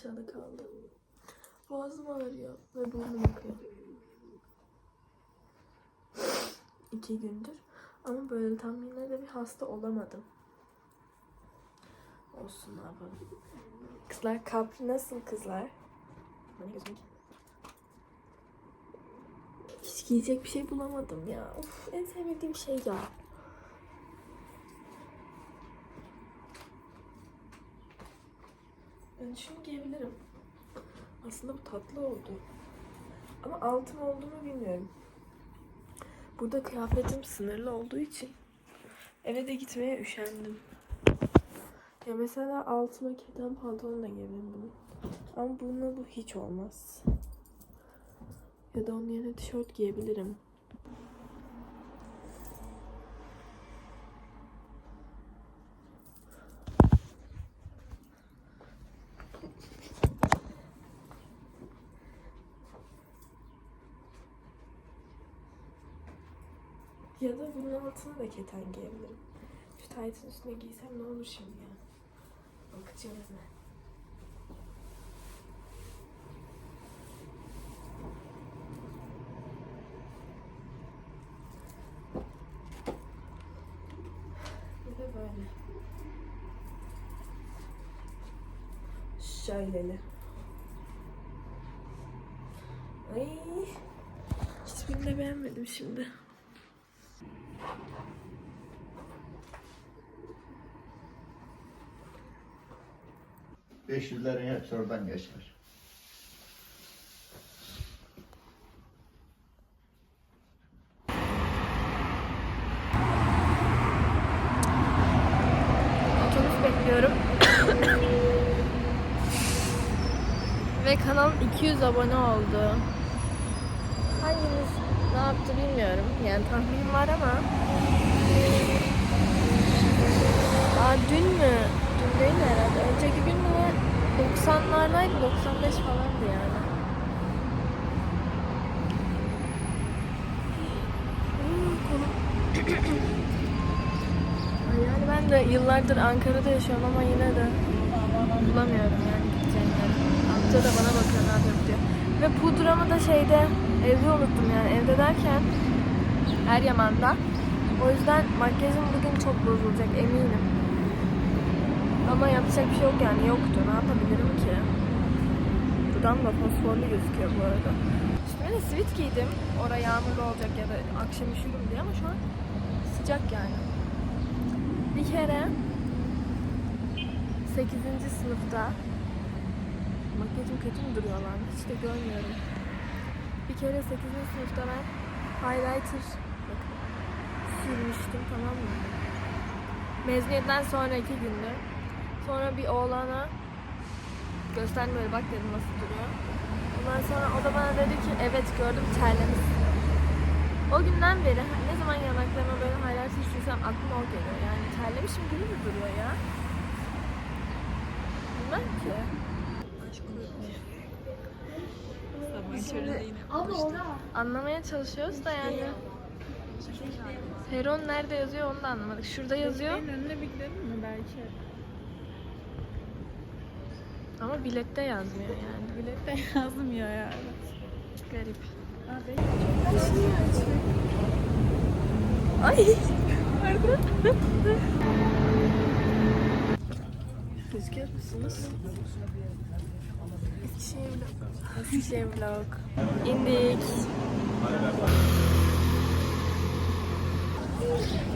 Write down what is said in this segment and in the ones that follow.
aşağıda kaldı. Boğazım ağrıyor ve burnum akıyor. İki gündür. Ama böyle tam yine de bir hasta olamadım. Olsun ne yapalım. Kızlar kapri nasıl kızlar? Hani gözüm Hiç giyecek bir şey bulamadım ya. Of en sevmediğim şey ya. Ben şunu giyebilirim. Aslında bu tatlı oldu. Ama altın oldu mu bilmiyorum. Burada kıyafetim sınırlı olduğu için eve de gitmeye üşendim. Ya mesela altıma keten pantolon da giyebilirim bunu. Ama bununla bu hiç olmaz. Ya da onun yerine tişört giyebilirim. Ya da bunun altına da keten giyebilirim. Şu taytın üstüne giysem ne olur şimdi ya? Bakacağız ne? Bir de böyle. Şöyleli. Ay. Hiçbirini de beğenmedim şimdi. Beş yüzlerin hepsi oradan geçer. Otobüs bekliyorum. Ve kanal 200 abone oldu. Hanginiz ne yaptı bilmiyorum. Yani tahminim var ama. Aa dün mü? Dün değil herhalde. Önceki gün mü? 90'lardaydı. 95 falandı yani. Yani ben de yıllardır Ankara'da yaşıyorum ama yine de bulamıyorum yani gideceğim. Amca da bana bakıyor ne yapıyor diyor. Ve pudramı da şeyde evde unuttum yani evde derken Eryaman'da. O yüzden makyajım bugün çok bozulacak eminim. Ama yapacak bir şey yok yani yoktu. Ne yapabilirim ki? Dudam da fosforlu gözüküyor bu arada. Üstüme de sivit giydim. Oraya yağmurlu olacak ya da akşam üşürüm diye ama şu an sıcak yani. Bir kere 8. sınıfta makyajım kötü mü duruyor lan? Hiç de görmüyorum. Bir kere 8. sınıfta ben highlighter bakın, sürmüştüm tamam mı? Mezuniyetten sonraki gündü. Sonra bir oğlana gösterdim böyle bak dedim nasıl duruyor. Ondan sonra o da bana dedi ki evet gördüm terlemişsin. O günden beri ne zaman yanaklarıma böyle highlighter sürsem aklıma o geliyor. Yani terlemişim gibi mi duruyor ya? Bilmem ki. Şimdi anlamaya çalışıyoruz da yani. Heron nerede yazıyor onu da anlamadık. Şurada yazıyor Senin önüne bir gidelim mi belki? Ama bilette yazmıyor yani. Bilette yazmıyor ya. Garip. Abi. Ay. Pardon. Gözüküyor musunuz? Eskişehir vlog. Eskişehir vlog. İndik.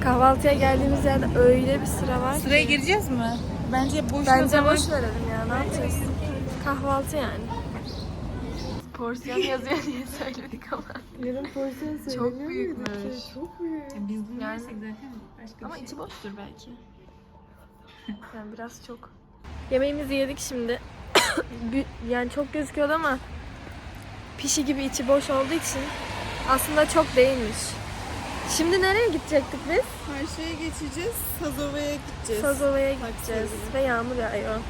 Kahvaltıya geldiğimiz yerde öyle bir sıra var. ki. Sıraya gireceğiz mi? Bence boş Bence boş verelim ya. Ne yapacağız? Kahvaltı yani. Porsiyon yazıyor diye söyledik ama. Yarın porsiyon Çok büyükmüş. Çok büyük. biz bunu Yani- yersek zaten başka Ama şey. içi boştur belki. Yani biraz çok. Yemeğimizi yedik şimdi. Yani çok gözüküyordu ama pişi gibi içi boş olduğu için aslında çok değilmiş. Şimdi nereye gidecektik biz? Karşıya geçeceğiz. Sazova'ya gideceğiz. Sazova'ya gideceğiz ve yağmur yağıyor.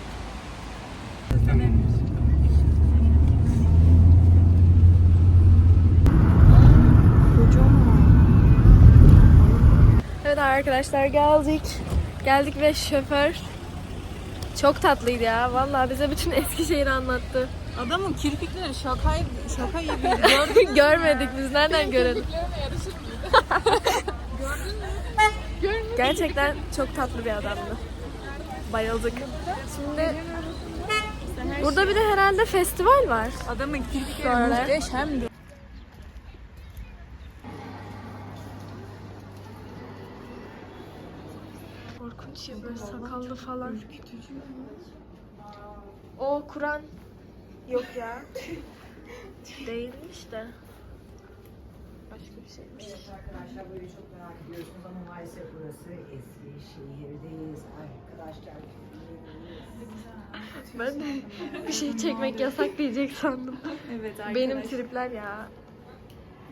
Evet arkadaşlar geldik. Geldik ve şoför Çok tatlıydı ya. Vallahi bize bütün Eskişehir'i anlattı. Adamın kirpikleri şaka şaka gibi. Görmedik biz nereden görelim? Gerçekten çok tatlı bir adamdı. Bayıldık. Şimdi burada bir de herhalde festival var. Adamın kirpikleri muhteşemdi. Korkunç ya böyle sakallı falan. O Kur'an yok ya. Değilmiş de. Bir şeymiş. Arkadaşlar böyle çok merak ediyorsunuz ama maalesef burası Eskişehir'deyiz. Arkadaşlar Ben de bir şey çekmek yasak diyecek sandım. Evet Benim tripler ya.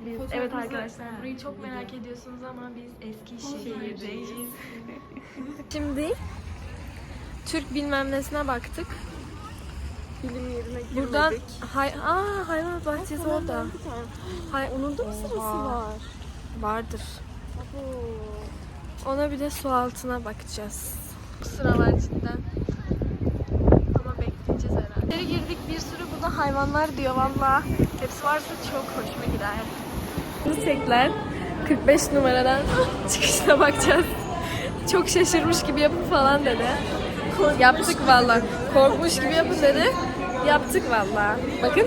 Biz, evet arkadaşlar burayı çok merak ediyorsunuz ama biz Eskişehir'deyiz. Şimdi Türk bilmem nesine baktık. Bilim yerine girmedik. Buradan hay Aa, hayvan bahçesi orada. Hay Onun da mı sırası var? vardır. Ona bir de su altına bakacağız. Sıra var cidden. Ama bekleyeceğiz herhalde. İçeri girdik bir sürü burada hayvanlar diyor valla. Hepsi varsa çok hoşuma gider. Yüksekler 45 numaradan çıkışta bakacağız. Çok şaşırmış gibi yapın falan dedi. Yaptık valla. Korkmuş gibi yapın dedi. Yaptık valla. Bakın.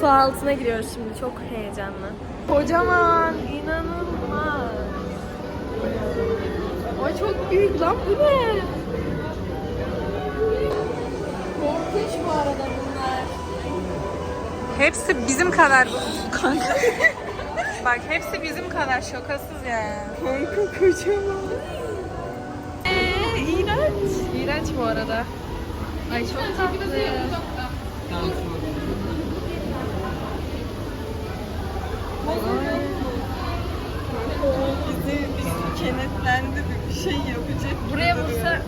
Su altına giriyoruz şimdi. Çok heyecanlı. Kocaman. inanılmaz. Ay çok büyük lan bu ne? Korkunç bu arada bunlar. Hepsi bizim kadar kanka. Bak hepsi bizim kadar şokasız ya. Kanka kocaman. Ee, iğrenç. Bu arada. Ay çok tatlı. Bizi bir kenetlendi bir şey yapacak. Buraya vursa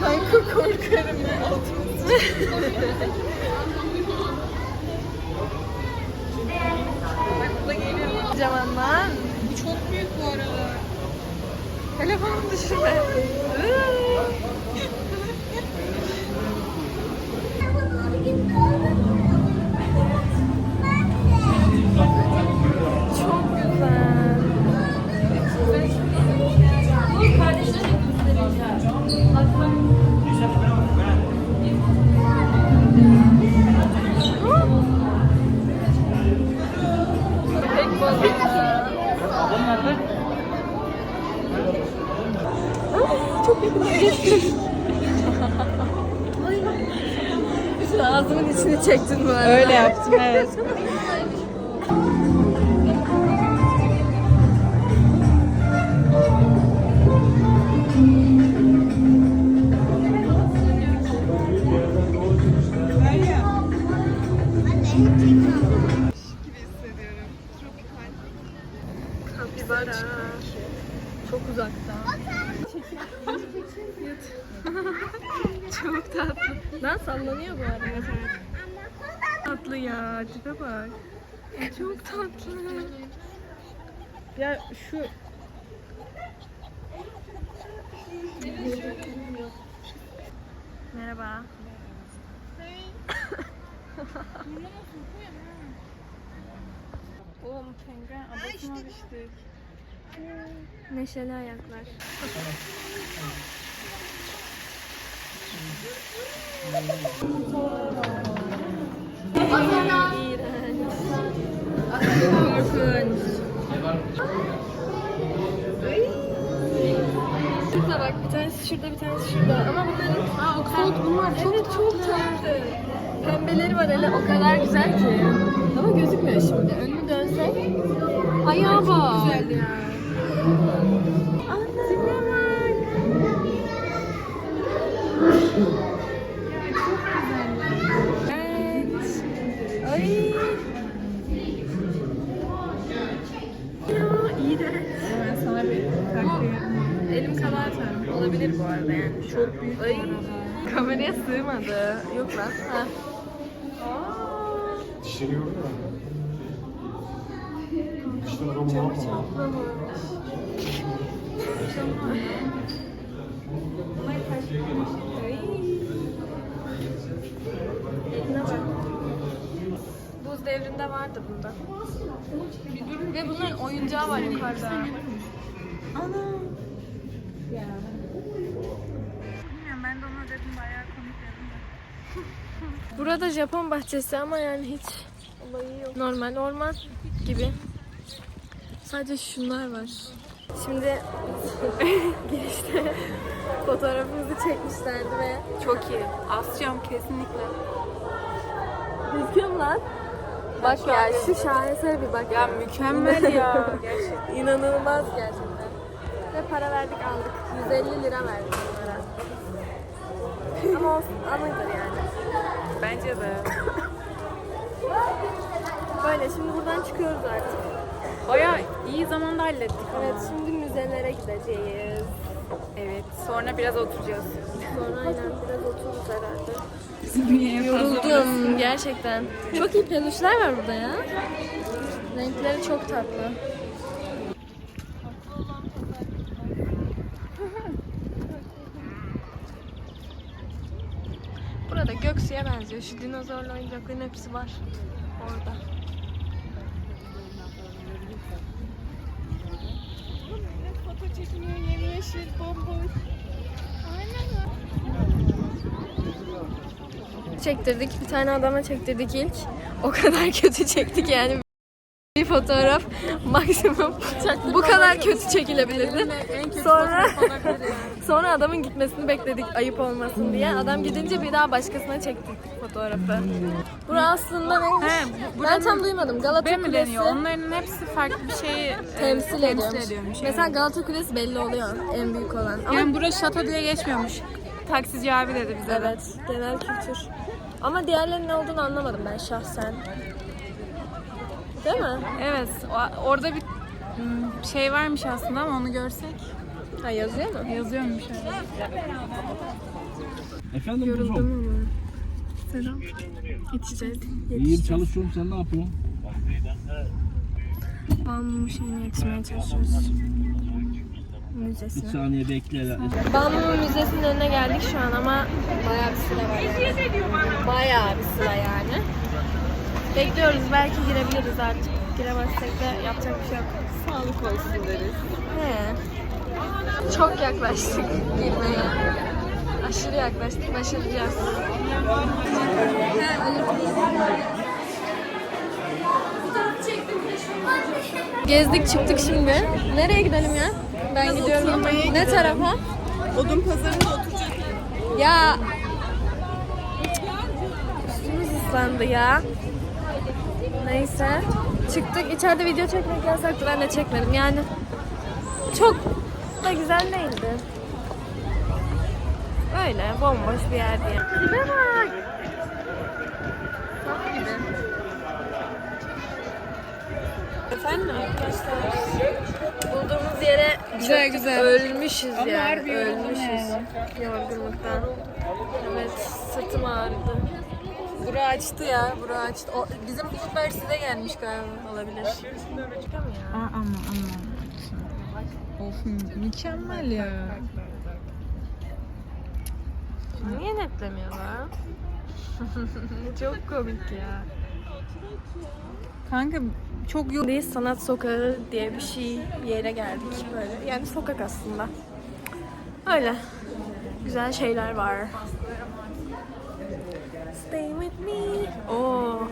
Kanka korkarım ya. Bu da geliyor. kocaman lan. Bu çok büyük bu arada. Telefonumu düşürme. Çok yakın geçtim. Ağzımın içini çektin bu arada. Öyle yaptım evet. sallanıyor bu arada. Evet evet. Tatlı ya. Tipe bak. Çok tatlı. Ya şu Merhaba. Oğlum penguen adasına düştük. Neşeli ayaklar. Korkunç. Şurada bak bir tanesi şurada bir tanesi şurada ama bunların Aa, o bunlar çok evet, çok tatlı. Pembeleri var hele o kadar güzel ki. Ama gözükmüyor şimdi. Önünü dönsek. Ayağa bak. Güzel ya. Anneciğime bak. Evet. Ay. Ya iğrenç. Ben sana bir takdim. Elim kadar atarım. Olabilir bu arada yani. Çok büyük Ay. Kameraya sığmadı. Yok lan. Ha. Aa, Dişleri yoruyor ya. Dişleri ama ne yapalım? çatlamış. Ne bak. Buz devrinde vardı bunda. Ve bunların oyuncağı var yukarıda. Ben de ona dedim bayağı komik dedim de. Burada Japon bahçesi ama yani hiç olayı yok. Normal orman gibi. Sadece şunlar var. Şimdi girişte fotoğrafımızı çekmişlerdi ve Çok iyi. Asacağım kesinlikle. Mu lan? Bak ya şu şahesere bir bak. Ya mükemmel ya. Gerçekten. İnanılmaz gerçekten. Ve para verdik aldık. 150 lira verdik bunlara. Ama olsun anıdır yani. Bence de. Böyle şimdi buradan çıkıyoruz artık. Bayağı iyi zamanda hallettik. Evet şimdi müzelere gideceğiz. Evet. Sonra biraz oturacağız. Sonra aynen biraz otururuz herhalde. Yoruldum. Yoruldum gerçekten. Çok iyi peluşlar var burada ya. Renkleri çok tatlı. Burada Göksu'ya benziyor. Şu dinozorlu oyuncakların hepsi var orada. Çekiniyor yemyeşil, bomboş. çektirdik. Bir tane adama çektirdik ilk. O kadar kötü çektik yani. Bir fotoğraf maksimum bu kadar kötü çekilebilirdi. Sonra sonra adamın gitmesini bekledik ayıp olmasın diye. Adam gidince bir daha başkasına çektirdik fotoğrafı. Bura aslında neymiş? He, ben tam duymadım. Galata B mi Kulesi deniyor? Onların hepsi farklı bir şeyi e, temsil ediyormuş. ediyormuş. Mesela. Galata Kulesi belli oluyor en büyük olan. Ama yani burası şato diye geçmiyormuş. Taksici abi dedi bize. de. Evet, genel kültür. Ama diğerlerinin ne olduğunu anlamadım ben şahsen. Değil mi? Evet. o- Orada bir hmm, şey varmış aslında ama onu görsek. Ha yazıyor mu? Yazıyormuş öyle. Efendim Yoruldum kuzum. ama. Selam. Yetişeceğiz. İyiyim çalışıyorum sen ne yapıyorsun? Bambu şeyine yetişmeye çalışıyoruz. Bir Müzesine. saniye bekle. Bambu Müzesi'nin önüne geldik şu an ama bayağı bir sıra var yani. Bayağı bir sıra yani. Bekliyoruz belki girebiliriz artık. Giremezsek de yapacak bir şey yok. Sağlık olsun deriz. He. Çok yaklaştık girmeye. Aşırı yaklaştık. Başaracağız. Gezdik çıktık şimdi. Nereye gidelim ya? Ben gidiyorum. Ne tarafa? Odun pazarında oturacak. Ya üstümüz ıslandı ya. Neyse. Çıktık. İçeride video çekmek yasaktı. Ben de çekmedim. Yani çok da güzel değildi. Öyle bomboş bir yer diye. Tipe bak. Saf gibi. Efendim? Bulduğumuz yere Güzel, güzel. ölmüşüz Ama yani. Ölmüşüz. Yorgunluktan. Evet sırtım ağrıdı. Bura açtı ya. Bura açtı. O, bizim bulutlar size gelmiş galiba. Olabilir. Aa, ama ama. Mükemmel ya. Niye netlemiyorlar? Çok komik ya. Kanka çok. Değil sanat sokağı diye bir şey bir yere geldik böyle. Yani sokak aslında. Öyle. Güzel şeyler var. Stay with me. Oo.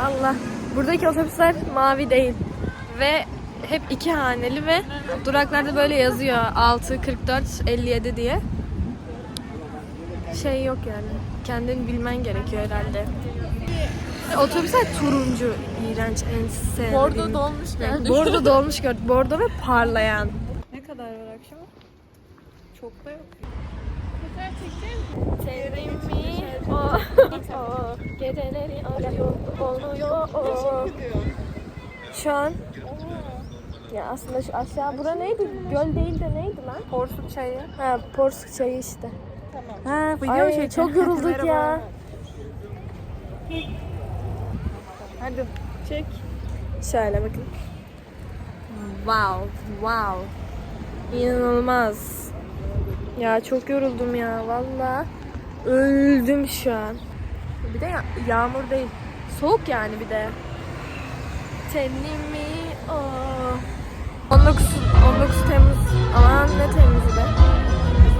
Allah. Buradaki otobüsler mavi değil. Ve hep iki haneli ve duraklarda böyle yazıyor 6, 44, 57 diye. Şey yok yani. Kendini bilmen gerekiyor herhalde. Otobüsler turuncu, iğrenç, en sevdiğim. Bordo dolmuş gördüm. Bordo dolmuş gördüm. Bordo ve parlayan. Ne kadar var akşam? Çok da yok. Sevdim mi? O, o, geceleri arıyor, oluyor. O. Şu an ya aslında şu aşağı bura neydi? Göl değil de neydi lan? Porsuk çayı. Ha, Porsuk çayı işte. Ha, video Ay çekiyor. çok yorulduk ya. Hadi çek. Şöyle bakın. Wow, wow. İnanılmaz. Ya çok yoruldum ya valla. Öldüm şu an. Bir de ya- yağmur değil. Soğuk yani bir de. Tenimi o. 19 19 Temmuz. Aman ne Temmuz'u be.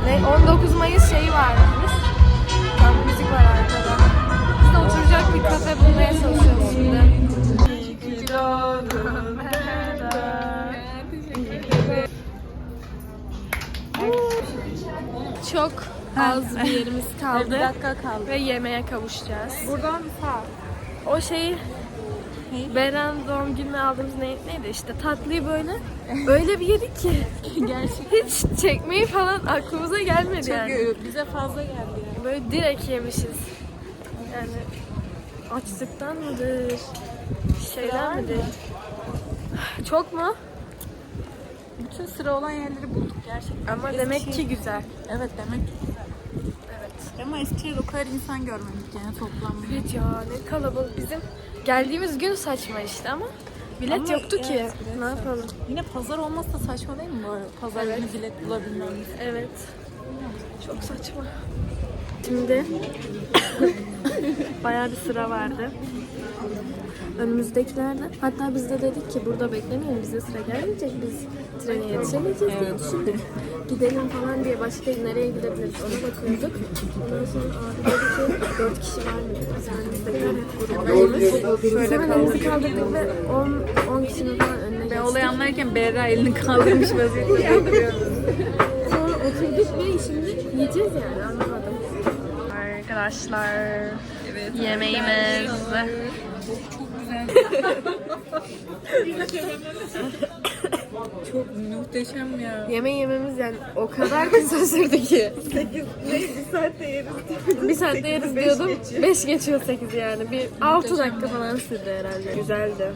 Ne 19 Mayıs şeyi varmış. Tam müzik var arkada. Biz de oturacak bir kafe bulmaya çalışıyoruz şimdi. Çok az bir yerimiz kaldı. Bir dakika kaldı. Ve yemeğe kavuşacağız. Buradan sağ. O şeyi Beren doğum gününe aldığımız ne, neydi işte tatlıyı böyle öyle bir yedik ki Gerçekten hiç çekmeyi falan aklımıza gelmedi çok yani. bize fazla geldi yani. Böyle direkt yemişiz. Yani açlıktan mıdır? Şeyden midir? Çok mu? Bütün sıra olan yerleri bulduk gerçekten. Ama demek ki güzel. Evet demek ki. Evet. Ama Eskişehir'de o kadar insan görmedik yani toplamda. Evet ya ne kalabalık. Bizim geldiğimiz gün saçma işte ama bilet Ama yoktu ki. evet, bilet ne yok. yapalım? Yine pazar olmazsa saçma değil mi bu arada? Pazar Evet. günü bilet bulabilmemiz. Evet. Çok saçma. Şimdi bayağı bir sıra vardı. Önümüzdekilerde. Hatta biz de dedik ki burada beklemeyin bize sıra gelmeyecek. Biz trene yetişemeyeceğiz diye düşündük. Gidelim falan diye başka nereye gidebiliriz ona bakıyorduk. Ondan sonra abi dedi ki 4 kişi var mı? Biz önümüzdekiler hep gruptayız. Sonra elimizi kaldırdık ve 10, 10 kişinin falan önüne Ve geçtik. olay anlarken Berra elini kaldırmış vaziyette duruyor. Sonra oturduk ve şimdi yiyeceğiz yani anlamadım. Arkadaşlar yemeğimiz. Çok muhteşem ya. Yemeği yememiz yani o kadar kısa sürdü ki. 8 bir saatte yeriz. bir saatte yeriz diyordum. 5 geçiyor 8 yani. Bir 6 dakika falan sürdü herhalde. Güzeldi.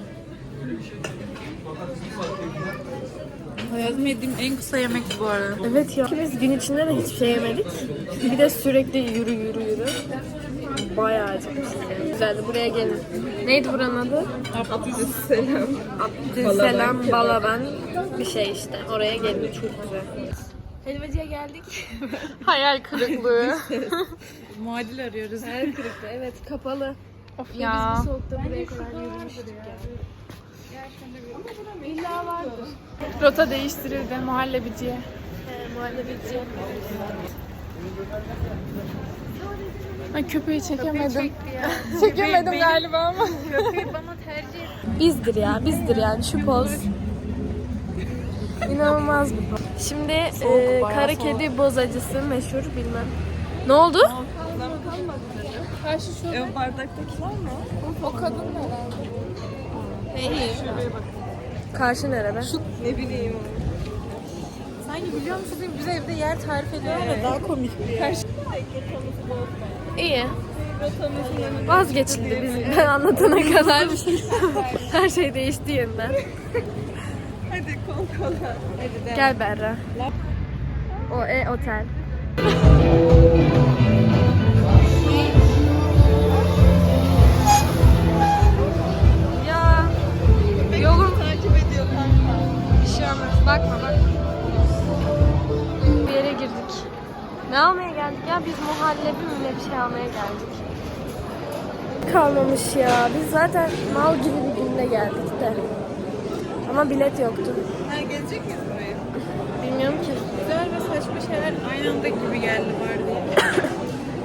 Hayatımda yediğim en kısa yemek bu arada. Evet ya. Biz gün içinde de hiçbir şey yemedik. Bir de sürekli yürü yürü yürü. Bayağı acıkmışız. yani. Güzeldi. Buraya gelin. Neydi buranın adı? Abdüsselam. Abdüsselam Balaban bir şey işte. Oraya gelin. Çok güzel. Helvacıya geldik. Hayal kırıklığı. Muadil arıyoruz. Hayal kırıklığı. Evet kapalı. Of Ve biz bu soğukta buraya kadar yürümüştük yani. İlla vardır. Rota değiştirildi muhallebiciye. He, muhallebici. Ben köpeği çekemedim. çekemedim galiba ama. Bizdir ya, bizdir yani şu poz. İnanılmaz bir poz. Şimdi e, bayağı kara soğuk. kedi bozacısı meşhur bilmem. Ne oldu? Karşı şu Ön bardaktakiler mi? o kadın herhalde. Karşı nerede? Ne bileyim. Sanki biliyor musunuz bize evde yer tarif ediyorlar da daha komik bir yer. İyi. Vazgeçildi biz ben anlatana kadar. Her şey değişti yeniden. Hadi kol kola. Hadi de. Gel Berra. O e otel. Bakma bak. Bir yere girdik. Ne almaya geldik ya? Biz muhallebi mi ne bir şey almaya geldik. Kalmamış ya. Biz zaten mal gibi bir günde geldik de. Ama bilet yoktu. Ha gelecek miyiz buraya? Bilmiyorum ki. Güzel ve saçma şeyler aynı anda gibi geldi var diye.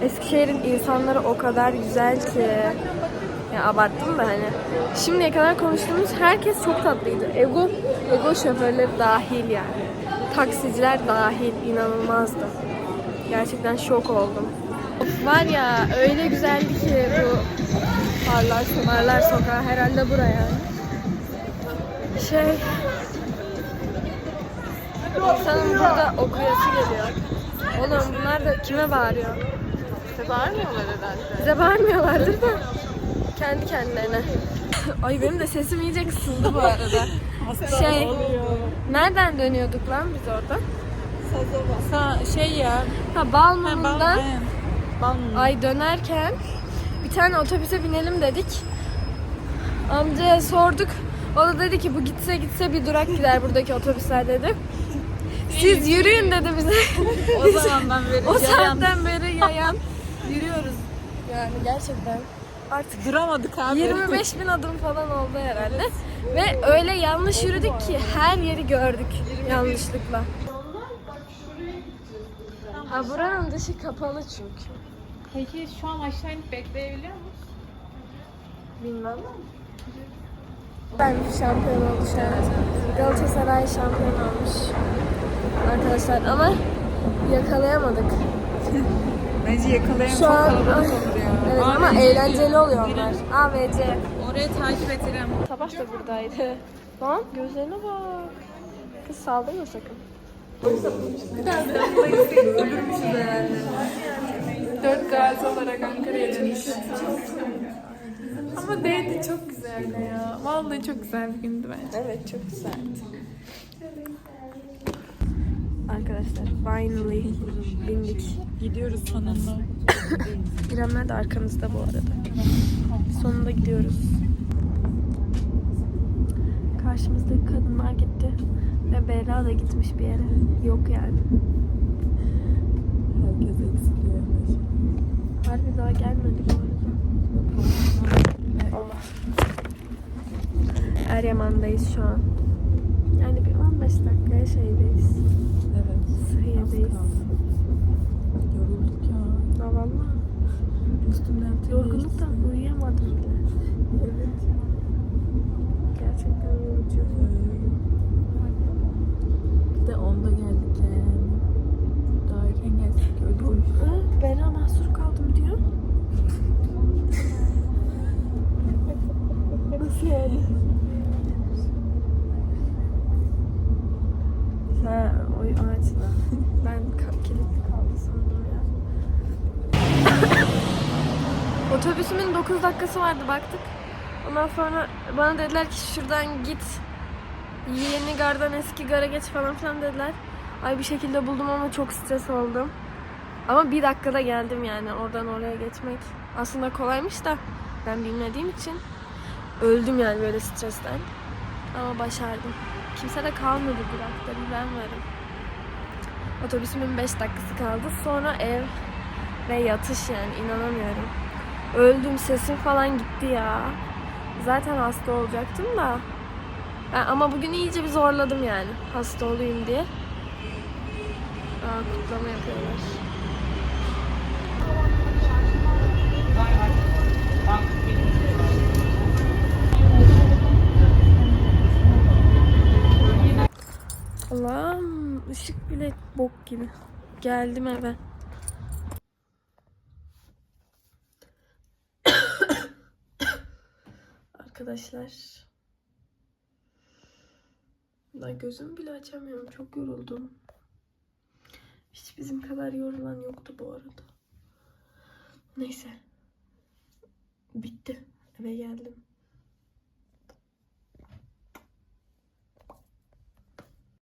Eskişehir'in insanları o kadar güzel ki. Ya abarttım da hani. Şimdiye kadar konuştuğumuz herkes çok tatlıydı. Ego, ego şoförleri dahil yani. Taksiciler dahil inanılmazdı. Gerçekten şok oldum. Var ya öyle güzeldi ki bu Barlar, Barlar Sokağı herhalde buraya. Şey İnsanın burada okuyası geliyor. Oğlum bunlar da kime bağırıyor? Bize bağırmıyorlar herhalde. Bize bağırmıyorlardır da kendi kendilerine. Ay benim de sesim iyice kısıldı bu arada. şey, nereden dönüyorduk lan biz orada? Sa şey ya. Ha Ha, Balmum'dan bal, bal ay dönerken bir tane otobüse binelim dedik. Amcaya sorduk. O da dedi ki bu gitse gitse bir durak gider buradaki otobüsler dedi. Siz yürüyün dedi bize. O zamandan beri o saatten beri yayan yürüyoruz. Yani gerçekten. Artık duramadık abi. 25 bin adım falan oldu herhalde. Ve öyle yanlış yürüdük ki her yeri gördük yanlışlıkla. Ha buranın dışı kapalı çünkü. Peki şu an aşağı inip bekleyebiliyor musun? Bilmem. Ben şampiyon oldu şu an. Galatasaray şampiyon olmuş. Arkadaşlar ama yakalayamadık. Bence yakalayalım Şu çok an kalabalık olur ya. evet ama eğlenceli oluyor onlar. AVC. Orayı takip edelim. Sabah da buradaydı. Lan gözlerine bak. Kız saldırma sakın. Dört gazi olarak Ankara'ya çıktık. Ama değdi çok güzeldi ya. Vallahi çok güzel bir gündü bence. Evet çok güzeldi. Arkadaşlar finally bindik. Gidiyoruz sonunda. İremler de arkamızda bu arada. Sonunda gidiyoruz. Karşımızdaki kadınlar gitti. Ve Beyra da gitmiş bir yere. Yok yani. Herkes eksiliyor. Harbi daha gelmedi bu arada. Allah. Eryaman'dayız şu an. Yani bir 15 dakikaya şeydeyiz. Evet. Sıhhiyedeyiz. Yorulduk ya. Ya valla. Üstümden Yorgunluktan uyuyamadım bile. Evet. Gerçekten yorucu. Bir de onda geldik yani. Daha erken gelsek öldürmüş. Hı, Bera mahsur kaldım diyor. Nasıl yani? Ha, o ağaçla. Ben ka- kilitli kaldı sandım ya. Otobüsümün 9 dakikası vardı baktık. Ondan sonra bana dediler ki şuradan git. Yeni gardan eski gara geç falan filan dediler. Ay bir şekilde buldum ama çok stres oldum. Ama bir dakikada geldim yani oradan oraya geçmek. Aslında kolaymış da ben bilmediğim için öldüm yani böyle stresten. Ama başardım. Kimse de kalmadı durakta ben varım. Otobüsümün 5 dakikası kaldı. Sonra ev ve yatış yani inanamıyorum. Öldüm sesim falan gitti ya. Zaten hasta olacaktım da. Ama bugün iyice bir zorladım yani hasta olayım diye. Aa, kutlama yapıyorlar. Allah'ım ışık bile bok gibi. Geldim eve. Arkadaşlar. Ben gözümü bile açamıyorum. Çok yoruldum. Hiç bizim kadar yorulan yoktu bu arada. Neyse. Bitti. Eve geldim.